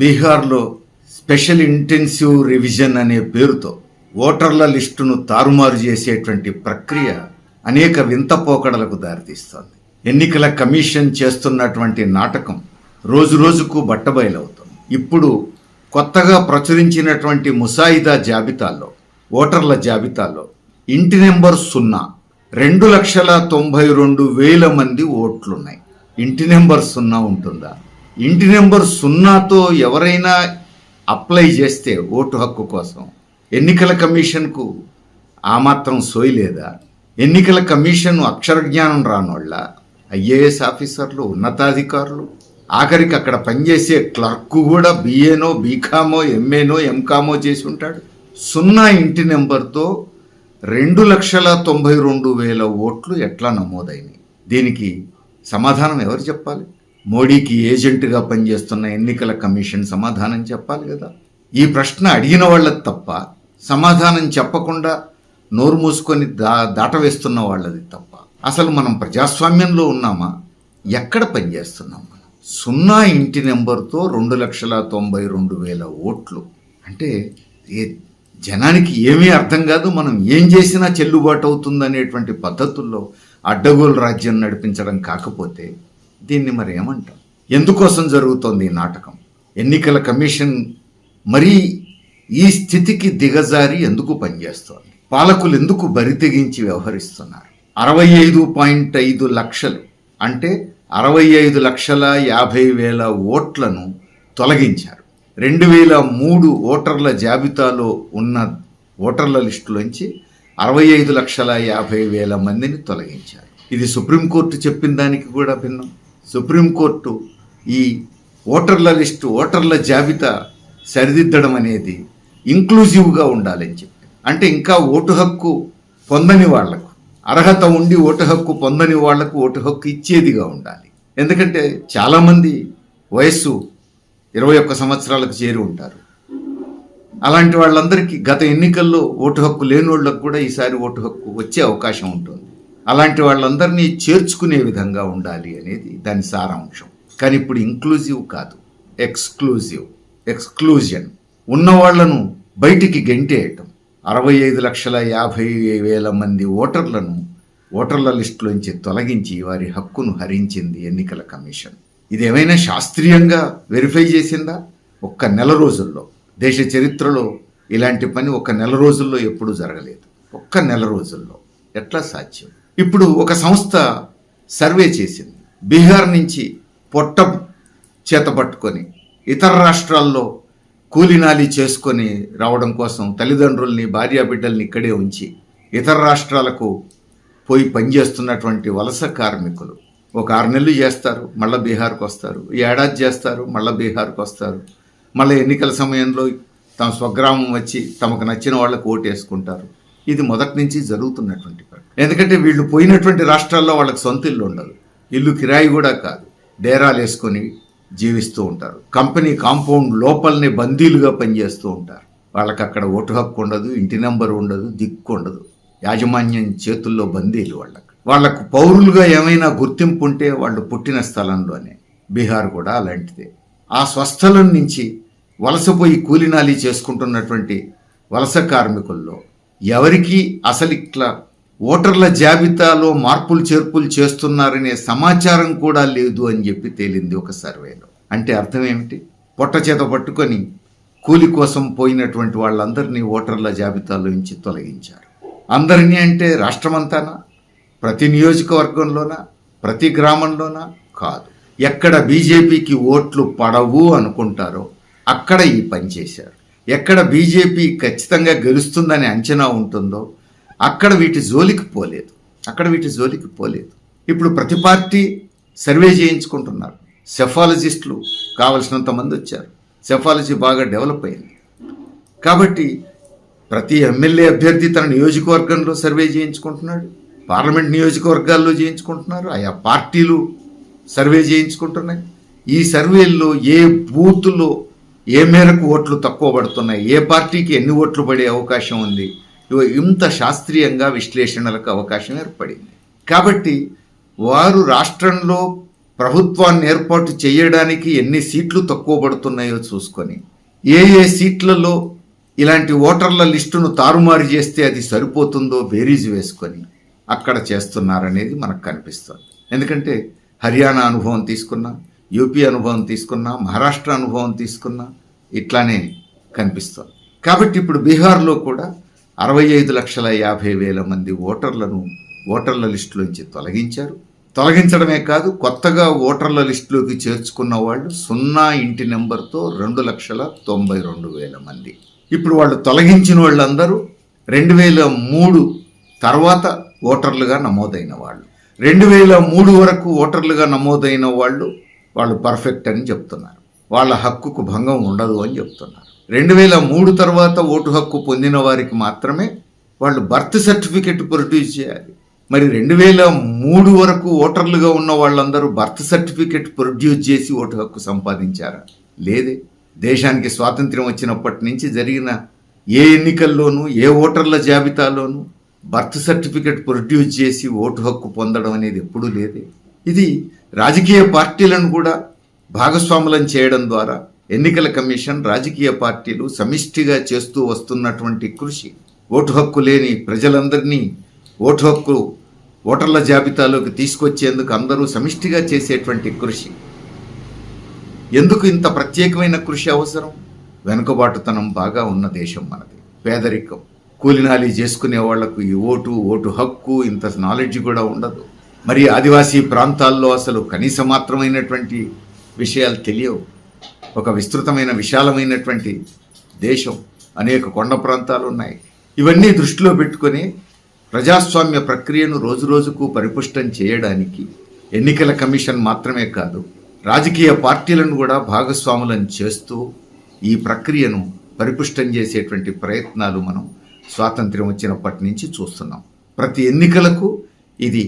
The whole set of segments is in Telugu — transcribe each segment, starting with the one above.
బీహార్లో స్పెషల్ ఇంటెన్సివ్ రివిజన్ అనే పేరుతో ఓటర్ల లిస్టును తారుమారు చేసేటువంటి ప్రక్రియ అనేక వింత పోకడలకు దారితీస్తోంది. ఎన్నికల కమిషన్ చేస్తున్నటువంటి నాటకం రోజు రోజుకు బట్టబయలవుతుంది. ఇప్పుడు కొత్తగా ప్రచురించినటువంటి ముసాయిదా జాబితాలో ఓటర్ల జాబితాలో ఇంటి నెంబర్ సున్నా రెండు లక్షల తొంభై రెండు వేల మంది ఓట్లున్నాయి. ఇంటి నెంబర్ సున్నా ఉంటుందా? ఇంటి నెంబర్ సున్నాతో ఎవరైనా అప్లై చేస్తే ఓటు హక్కు కోసం ఎన్నికల కమిషన్కు ఆ మాత్రం సోయి లేదా? ఎన్నికల కమిషన్ అక్షర జ్ఞానం రానోళ్ళ ఐఏఎస్ ఆఫీసర్లు ఉన్నతాధికారులు ఆఖరికి అక్కడ పనిచేసే క్లర్క్ కూడా బిఏనో బీకామో ఎంఏనో ఎంకామో చేసి ఉంటాడు. సున్నా ఇంటి నెంబర్తో రెండు లక్షల తొంభై రెండు వేల ఓట్లు ఎట్లా నమోదైనవి దీనికి సమాధానం ఎవరు చెప్పాలి? మోడీకి ఏజెంట్గా పనిచేస్తున్న ఎన్నికల కమిషన్ సమాధానం చెప్పాలి కదా? ఈ ప్రశ్న అడిగిన వాళ్ళది తప్ప సమాధానం చెప్పకుండా నోరు మూసుకొని దా దాటవేస్తున్న వాళ్ళది తప్ప అసలు మనం ప్రజాస్వామ్యంలో ఉన్నామా? ఎక్కడ పనిచేస్తున్నాం మనం? సున్నా ఇంటి నెంబర్తో రెండు లక్షల తొంభై రెండు వేల ఓట్లు. అంటే ఏ జనానికి ఏమీ అర్థం కాదు మనం ఏం చేసినా చెల్లుబాటు అవుతుందనేటువంటి పద్ధతుల్లో అడ్డగోలు రాజ్యం నడిపించడం కాకపోతే దీన్ని మరి ఏమంటాం? ఎందుకోసం జరుగుతోంది ఈ నాటకం? ఎన్నికల కమిషన్ మరీ ఈ స్థితికి దిగజారి ఎందుకు పనిచేస్తోంది? పాలకులు ఎందుకు బరితెగించి వ్యవహరిస్తున్నారు? అరవై ఐదు పాయింట్ ఐదు లక్షలు అంటే అరవై ఐదు లక్షల యాభై వేల ఓట్లను తొలగించారు. రెండు వేల మూడు ఓటర్ల జాబితాలో ఉన్న ఓటర్ల లిస్టులోంచి అరవై ఐదు లక్షల యాభై వేల మందిని తొలగించారు. ఇది సుప్రీంకోర్టు చెప్పిన దానికి కూడా భిన్నం. సుప్రీంకోర్టు ఈ ఓటర్ల లిస్టు ఓటర్ల జాబితా సరిదిద్దడం అనేది ఇంక్లూజివ్గా ఉండాలని చెప్పి. అంటే ఇంకా ఓటు హక్కు పొందని వాళ్ళకు అర్హత ఉండి ఓటు హక్కు పొందని వాళ్ళకు ఓటు హక్కు ఇచ్చేదిగా ఉండాలి. ఎందుకంటే చాలామంది వయస్సు ఇరవై ఒక్క సంవత్సరాలకు చేరి ఉంటారు. అలాంటి వాళ్ళందరికీ గత ఎన్నికల్లో ఓటు హక్కు లేని వాళ్ళకు కూడా ఈసారి ఓటు హక్కు వచ్చే అవకాశం ఉంటుంది. అలాంటి వాళ్ళందరినీ చేర్చుకునే విధంగా ఉండాలి అనేది దాని సారాంశం. కానీ ఇప్పుడు ఇంక్లూజివ్ కాదు. ఎక్స్క్లూజివ్ ఎక్స్క్లూజన్ ఉన్న వాళ్ళను బయటికి గెంటేయటం. అరవై ఐదు లక్షల యాభై వేల మంది ఓటర్లను ఓటర్ల లిస్టులోంచి తొలగించి వారి హక్కును హరించింది ఎన్నికల కమిషన్. ఇది ఏమైనా శాస్త్రీయంగా వెరిఫై చేసిందా? ఒక్క నెల రోజుల్లో. దేశ చరిత్రలో ఇలాంటి పని ఒక నెల రోజుల్లో ఎప్పుడూ జరగలేదు. ఒక్క నెల రోజుల్లో. ఎట్లా సాధ్యం? ఇప్పుడు ఒక సంస్థ సర్వే చేసింది. బీహార్ నుంచి పొట్ట చేత పట్టుకొని ఇతర రాష్ట్రాల్లో కూలినాలి చేసుకొని రావడం కోసం తల్లిదండ్రుల్ని భార్యాబిడ్డల్ని ఇక్కడే ఉంచి ఇతర రాష్ట్రాలకు పోయి పనిచేస్తున్నటువంటి వలస కార్మికులు ఒక ఆరు నెలలు చేస్తారు మళ్ళీ బీహార్కి వస్తారు. ఈ ఏడాది చేస్తారు మళ్ళీ బీహార్కి వస్తారు. మళ్ళీ ఎన్నికల సమయంలో తమ స్వగ్రామం వచ్చి తమకు నచ్చిన వాళ్ళకు ఓటు వేసుకుంటారు. ఇది మొదటి నుంచి జరుగుతున్నటువంటి ఎందుకంటే వీళ్ళు పోయినటువంటి రాష్ట్రాల్లో వాళ్ళకి సొంత ఇల్లు ఉండదు. ఇల్లు కిరాయి కూడా కాదు. డేరాలు వేసుకొని జీవిస్తూ ఉంటారు. కంపెనీ కాంపౌండ్ లోపలనే బందీలుగా పనిచేస్తూ ఉంటారు. వాళ్ళకి అక్కడ ఓటు హక్కు ఉండదు ఇంటి నెంబర్ ఉండదు దిక్కు ఉండదు. యాజమాన్యం చేతుల్లో బందీలు వాళ్ళకి. వాళ్ళకు పౌరులుగా ఏమైనా గుర్తింపు ఉంటే వాళ్ళు పుట్టిన స్థలంలోనే. బీహార్ కూడా అలాంటిదే. ఆ స్వస్థలం నుంచి వలసపోయి కూలినాలి చేసుకుంటున్నటువంటి వలస కార్మికుల్లో ఎవరికి అసలు ఇట్లా ఓటర్ల జాబితాలో మార్పులు చేర్పులు చేస్తున్నారనే సమాచారం కూడా లేదు అని చెప్పి తేలింది ఒక సర్వేలో. అంటే అర్థం ఏమిటి? పొట్ట చేత పట్టుకొని కూలి కోసం పోయినటువంటి వాళ్ళందరినీ ఓటర్ల జాబితాలో నుంచి తొలగించారు. అందరినీ అంటే రాష్ట్రమంతానా? ప్రతి నియోజకవర్గంలోనా? ప్రతి గ్రామంలోనా? కాదు. ఎక్కడ బీజేపీకి ఓట్లు పడవు అనుకుంటారో అక్కడ ఈ పని చేశారు. ఎక్కడ బీజేపీ ఖచ్చితంగా గెలుస్తుందని అంచనా ఉంటుందో అక్కడ వీటి జోలికి పోలేదు. అక్కడ వీటి జోలికి పోలేదు. ఇప్పుడు ప్రతి పార్టీ సర్వే చేయించుకుంటున్నారు. సెఫాలజిస్టులు కావలసినంత మంది వచ్చారు. సెఫాలజీ బాగా డెవలప్ అయింది. కాబట్టి ప్రతి ఎమ్మెల్యే అభ్యర్థి తన నియోజకవర్గంలో సర్వే చేయించుకుంటున్నాడు. పార్లమెంట్ నియోజకవర్గాల్లో చేయించుకుంటున్నారు. ఆయా పార్టీలు సర్వే చేయించుకుంటున్నాయి. ఈ సర్వేల్లో ఏ బూత్లో ఏ మేరకు ఓట్లు తక్కువ పడుతున్నాయి? ఏ పార్టీకి ఎన్ని ఓట్లు పడే అవకాశం ఉంది? ఇవ ఇంత శాస్త్రీయంగా విశ్లేషణలకు అవకాశం ఏర్పడింది. కాబట్టి వారు రాష్ట్రంలో ప్రభుత్వాన్ని ఏర్పాటు చేయడానికి ఎన్ని సీట్లు తక్కువ పడుతున్నాయో చూసుకొని ఏ ఏ సీట్లలో ఇలాంటి ఓటర్ల లిస్టును తారుమారు చేస్తే అది సరిపోతుందో బేరీజ్ వేసుకొని అక్కడ చేస్తున్నారనేది మనకు కనిపిస్తుంది. ఎందుకంటే హర్యానా అనుభవం తీసుకున్నాం. యూపీ అనుభవం తీసుకున్నా మహారాష్ట్ర అనుభవం తీసుకున్నా ఇట్లానే కనిపిస్తుంది. కాబట్టి ఇప్పుడు బీహార్లో కూడా అరవై ఐదు లక్షల యాభై వేల మంది ఓటర్లను ఓటర్ల లిస్టులోంచి తొలగించారు. తొలగించడమే కాదు కొత్తగా ఓటర్ల లిస్టులోకి చేర్చుకున్న వాళ్ళు సున్నా ఇంటి నెంబర్తో రెండు లక్షల తొంభై రెండు వేల మంది. ఇప్పుడు వాళ్ళు తొలగించిన వాళ్ళందరూ రెండు వేల మూడు తర్వాత ఓటర్లుగా నమోదైన వాళ్ళు. రెండు వేల మూడు వరకు ఓటర్లుగా నమోదైన వాళ్ళు వాళ్ళు పర్ఫెక్ట్ అని చెప్తున్నారు. వాళ్ళ హక్కుకు భంగం ఉండదు అని చెప్తున్నారు. రెండు వేల మూడు తర్వాత ఓటు హక్కు పొందిన వారికి మాత్రమే వాళ్ళు బర్త్ సర్టిఫికెట్ ప్రొడ్యూస్ చేయాలి. మరి రెండు వేల మూడు వరకు ఓటర్లుగా ఉన్న వాళ్ళందరూ బర్త్ సర్టిఫికెట్ ప్రొడ్యూస్ చేసి ఓటు హక్కు సంపాదించారా? లేదే. దేశానికి స్వాతంత్ర్యం వచ్చినప్పటి నుంచి జరిగిన ఏ ఎన్నికల్లోనూ ఏ ఓటర్ల జాబితాలోనూ బర్త్ సర్టిఫికెట్ ప్రొడ్యూస్ చేసి ఓటు హక్కు పొందడం అనేది ఎప్పుడూ లేదే. ఇది రాజకీయ పార్టీలను కూడా భాగస్వాములను చేయడం ద్వారా ఎన్నికల కమిషన్ రాజకీయ పార్టీలు సమిష్టిగా చేస్తూ వస్తున్నటువంటి కృషి ఓటు హక్కు లేని ప్రజలందరినీ ఓటు హక్కు ఓటర్ల జాబితాలోకి తీసుకొచ్చేందుకు అందరూ సమిష్టిగా చేసేటువంటి కృషి. ఎందుకు ఇంత ప్రత్యేకమైన కృషి అవసరం? వెనుకబాటుతనం బాగా ఉన్న దేశం మనది. పేదరికం. కూలినాలి చేసుకునే వాళ్ళకు ఈ ఓటు ఓటు హక్కు ఇంత నాలెడ్జ్ కూడా ఉండదు. మరి ఆదివాసీ ప్రాంతాల్లో అసలు కనీస మాత్రమైనటువంటి విషయాలు తెలియవు. ఒక విస్తృతమైన విశాలమైనటువంటి దేశం అనేక కొండ ప్రాంతాలు ఉన్నాయి. ఇవన్నీ దృష్టిలో పెట్టుకొని ప్రజాస్వామ్య ప్రక్రియను రోజు రోజుకు పరిపుష్టం చేయడానికి ఎన్నికల కమిషన్ మాత్రమే కాదు రాజకీయ పార్టీలను కూడా భాగస్వాములను చేస్తూ ఈ ప్రక్రియను పరిపుష్టం చేసేటువంటి ప్రయత్నాలు మనం స్వాతంత్ర్యం వచ్చినప్పటి నుంచి చూస్తున్నాం. ప్రతి ఎన్నికలకు ఇది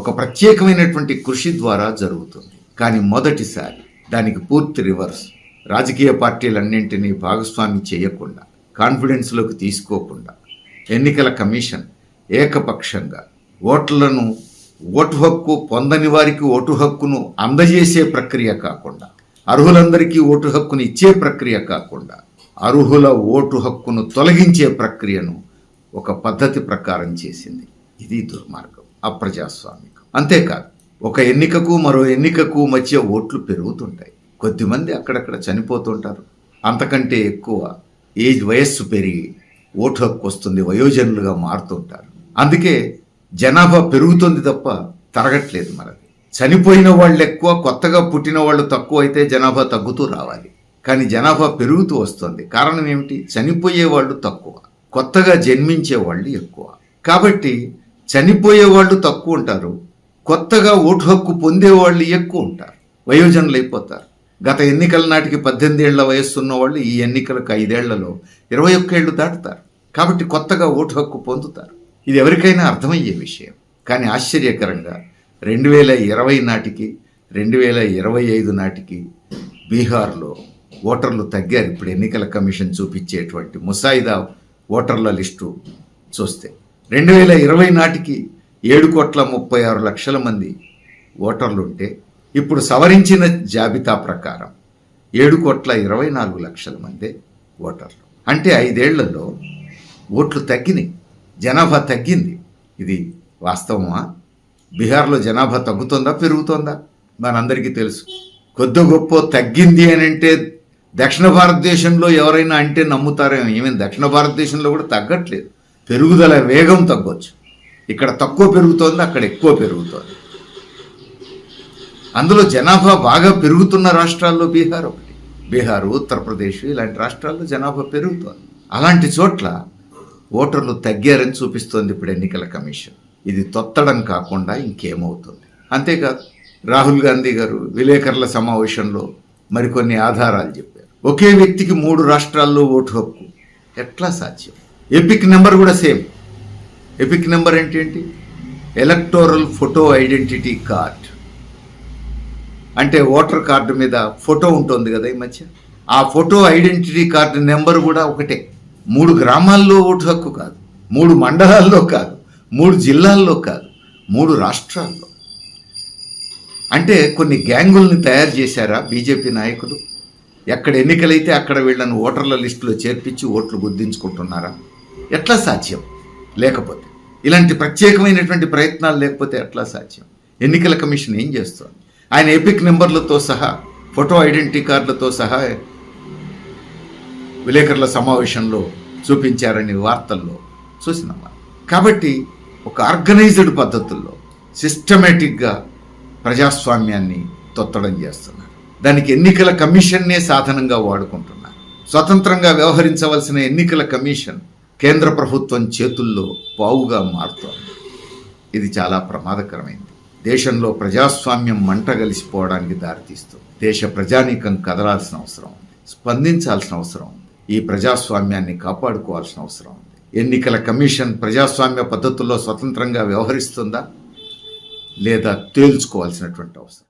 ఒక ప్రత్యేకమైనటువంటి కృషి ద్వారా జరుగుతుంది. కానీ మొదటిసారి దానికి పూర్తి రివర్స్ రాజకీయ పార్టీలన్నింటినీ భాగస్వామి చేయకుండా కాన్ఫిడెన్స్లోకి తీసుకోకుండా ఎన్నికల కమిషన్ ఏకపక్షంగా ఓట్లను ఓటు హక్కు పొందని వారికి ఓటు హక్కును అందజేసే ప్రక్రియ కాకుండా అర్హులందరికీ ఓటు హక్కును ఇచ్చే ప్రక్రియ కాకుండా అర్హుల ఓటు హక్కును తొలగించే ప్రక్రియను ఒక పద్ధతి ప్రకారం చేసింది. ఇది దుర్మార్గం. అప్రజాస్వామికం. అంతేకాదు ఒక ఎన్నికకు మరో ఎన్నికకు మధ్య ఓట్లు పెరుగుతుంటాయి. కొద్దిమంది అక్కడక్కడ చనిపోతుంటారు. అంతకంటే ఎక్కువ ఏజ్ వయస్సు పెరిగి ఓటు హక్కు వస్తుంది వయోజనులుగా మారుతుంటారు. అందుకే జనాభా పెరుగుతుంది తప్ప తరగట్లేదు మనది చనిపోయిన వాళ్ళు ఎక్కువ కొత్తగా పుట్టిన వాళ్ళు తక్కువ అయితే జనాభా తగ్గుతూ రావాలి. కానీ జనాభా పెరుగుతూ వస్తుంది. కారణం ఏమిటి? చనిపోయే వాళ్ళు తక్కువ కొత్తగా జన్మించే వాళ్ళు ఎక్కువ. కాబట్టి చనిపోయే వాళ్ళు తక్కువ ఉంటారు. కొత్తగా ఓటు హక్కు పొందే వాళ్ళు ఎక్కువ ఉంటారు. వయోజనులు అయిపోతారు. గత ఎన్నికల నాటికి పద్దెనిమిది ఏళ్ళ వయస్సు ఉన్న వాళ్ళు ఈ ఎన్నికలకు ఐదేళ్ళలో ఇరవై ఒక్కేళ్ళు దాటుతారు. కాబట్టి కొత్తగా ఓటు హక్కు పొందుతారు. ఇది ఎవరికైనా అర్థమయ్యే విషయం. కానీ ఆశ్చర్యకరంగా రెండు వేల ఇరవై నాటికి రెండు వేల ఇరవై ఐదు నాటికి బీహార్లో ఓటర్లు తగ్గారు. ఇప్పుడు ఎన్నికల కమిషన్ చూపించేటువంటి ముసాయిదా ఓటర్ల లిస్టు చూస్తే రెండు వేల ఇరవై నాటికి ఏడు కోట్ల ముప్పై ఆరు లక్షల మంది ఓటర్లుంటే ఇప్పుడు సవరించిన జాబితా ప్రకారం ఏడు కోట్ల ఇరవై నాలుగు లక్షల మంది ఓటర్లు. అంటే ఐదేళ్ళలో ఓట్లు తగ్గినాయి జనాభా తగ్గింది. ఇది వాస్తవమా? బీహార్లో జనాభా తగ్గుతుందా పెరుగుతుందా? మనందరికీ తెలుసు. కొద్ది గొప్ప తగ్గింది అని అంటే దక్షిణ భారతదేశంలో ఎవరైనా అంటే నమ్ముతారేమో. ఏమైనా దక్షిణ భారతదేశంలో కూడా తగ్గట్లేదు. పెరుగుదల వేగం తగ్గొచ్చు. ఇక్కడ తక్కువ పెరుగుతోంది అక్కడ ఎక్కువ పెరుగుతోంది. అందులో జనాభా బాగా పెరుగుతున్న రాష్ట్రాల్లో బీహార్ ఒకటి. బీహార్ ఉత్తరప్రదేశ్ ఇలాంటి రాష్ట్రాల్లో జనాభా పెరుగుతోంది. అలాంటి చోట్ల ఓటర్లు తగ్గారని చూపిస్తోంది ఇప్పుడు ఎన్నికల కమిషన్. ఇది తొత్తడం కాకుండా ఇంకేమవుతుంది? అంతేకాదు రాహుల్ గాంధీ గారు విలేకరుల సమావేశంలో మరికొన్ని ఆధారాలు చెప్పారు. ఒకే వ్యక్తికి మూడు రాష్ట్రాల్లో ఓటు హక్కు ఎట్లా సాధ్యం? ఎపిక్ నెంబర్ కూడా సేమ్ ఎపిక్ నెంబర్ అంటే ఏంటి? ఎలక్టోరల్ ఫోటో ఐడెంటిటీ కార్డ్ అంటే ఓటర్ కార్డు మీద ఫోటో ఉంటుంది కదా ఈ మధ్య. ఆ ఫోటో ఐడెంటిటీ కార్డు నెంబర్ కూడా ఒకటే. మూడు గ్రామాల్లో ఓటు హక్కు కాదు. మూడు మండలాల్లో కాదు. మూడు జిల్లాల్లో కాదు. మూడు రాష్ట్రాల్లో. అంటే కొన్ని గ్యాంగుల్ని తయారు చేశారా బీజేపీ నాయకులు? ఎక్కడ ఎన్నికలైతే అక్కడ వీళ్ళని ఓటర్ల లిస్టులో చేర్పించి ఓట్లు గుర్తించుకుంటున్నారా? ఎట్లా సాధ్యం? లేకపోతే. ఇలాంటి ప్రత్యేకమైనటువంటి ప్రయత్నాలు లేకపోతే ఎట్లా సాధ్యం? ఎన్నికల కమిషన్ ఏం చేస్తుంది? ఆయన ఎపిక్ నెంబర్లతో సహా ఫోటో ఐడెంటిటీ కార్డులతో సహా విలేకరుల సమావేశంలో చూపించారని వార్తల్లో చూసినమ్మా కాబట్టి ఒక ఆర్గనైజ్డ్ పద్ధతుల్లో సిస్టమేటిక్గా ప్రజాస్వామ్యాన్ని తొత్తడం చేస్తున్నారు. దానికి ఎన్నికల కమిషన్నే సాధనంగా వాడుకుంటున్నారు. స్వతంత్రంగా వ్యవహరించవలసిన ఎన్నికల కమిషన్ కేంద్ర ప్రభుత్వం చేతుల్లో పావుగా మారుతోంది. ఇది చాలా ప్రమాదకరమైంది. దేశంలో ప్రజాస్వామ్యం మంట కలిసిపోవడానికి దారితీస్తుంది. దేశ ప్రజానీకం కదలాల్సిన అవసరం ఉంది. స్పందించాల్సిన అవసరం ఉంది. ఈ ప్రజాస్వామ్యాన్ని కాపాడుకోవాల్సిన అవసరం ఉంది. ఎన్నికల కమిషన్ ప్రజాస్వామ్య పద్ధతుల్లో స్వతంత్రంగా వ్యవహరిస్తుందా? లేదా తేల్చుకోవాల్సినటువంటి అవసరం?